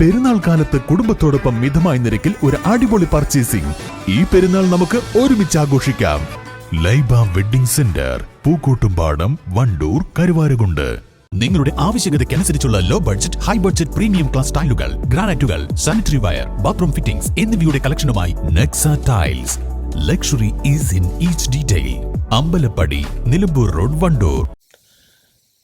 പെരുന്നാൾ കാലത്ത് കുടുംബത്തോടൊപ്പം മിതമായ നിരക്കിൽ ഒരു അടിപൊളി പർച്ചേസിംഗ് ഈ പെരുന്നാൾ നമുക്ക് ഒരുമിച്ച് ആഘോഷിക്കാം. Laiba wedding centre Pookkottumpadam Wandoor Karuvarakundu. നിങ്ങളുടെ ആവശ്യകതയ്ക്കനുസരിച്ചുള്ള low budget high budget premium class ടൈലുകൾ ഗ്രാനൈറ്റുകൾ സാനിറ്ററി വയർ ബാത്റൂം ഫിറ്റിംഗ്സ് എന്നിവയുടെ കളക്ഷനുമായി Nexa tiles luxury is in each detail Ambalappadi Nilambur road Wandoor.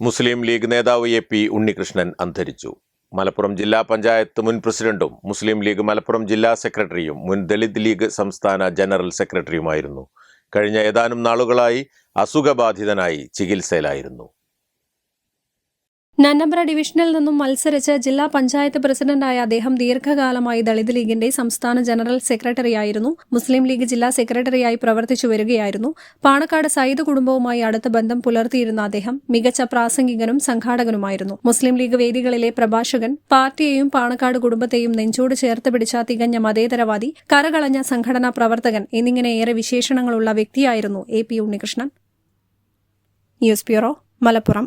Muslim League നേതാവ് എ പി ഉണ്ണികൃഷ്ണൻ അന്തരിച്ചു. മലപ്പുറം ജില്ലാ പഞ്ചായത്ത് മുൻ പ്രസിഡന്റും മുസ്ലിം league Malappuram ജില്ലാ സെക്രട്ടറിയും മുൻ ദളിത് ലീഗ് സംസ്ഥാന ജനറൽ സെക്രട്ടറിയുമായിരുന്നു. കഴിഞ്ഞ ഏതാനും നാളുകളായി അസുഖബാധിതനായി ചികിത്സയിലായിരുന്നു. നന്നമ്പ്ര ഡിവിഷനിൽ നിന്നും മത്സരിച്ച് ജില്ലാ പഞ്ചായത്ത് പ്രസിഡന്റായ അദ്ദേഹം ദീർഘകാലമായി ദളിത് ലീഗിന്റെ സംസ്ഥാന ജനറൽ സെക്രട്ടറിയായിരുന്നു. മുസ്ലിം ലീഗ് ജില്ലാ സെക്രട്ടറിയായി പ്രവർത്തിച്ചു വരികയായിരുന്നു. പാണക്കാട് സയ്യിദ് കുടുംബവുമായി അടുത്ത ബന്ധം പുലർത്തിയിരുന്ന അദ്ദേഹം മികച്ച പ്രാസംഗികനും സംഘാടകനുമായിരുന്നു. മുസ്ലിം ലീഗ് വേദികളിലെ പ്രഭാഷകൻ പാർട്ടിയെയും പാണക്കാട് കുടുംബത്തെയും നെഞ്ചോട് ചേർത്ത് പിടിച്ച തികഞ്ഞ മതേതരവാദി കരകളഞ്ഞ സംഘടനാ പ്രവർത്തകൻ എന്നിങ്ങനെ ഏറെ വിശേഷണങ്ങളുള്ള വ്യക്തിയായിരുന്നു A P Unnikrishnan. News bureau Malappuram.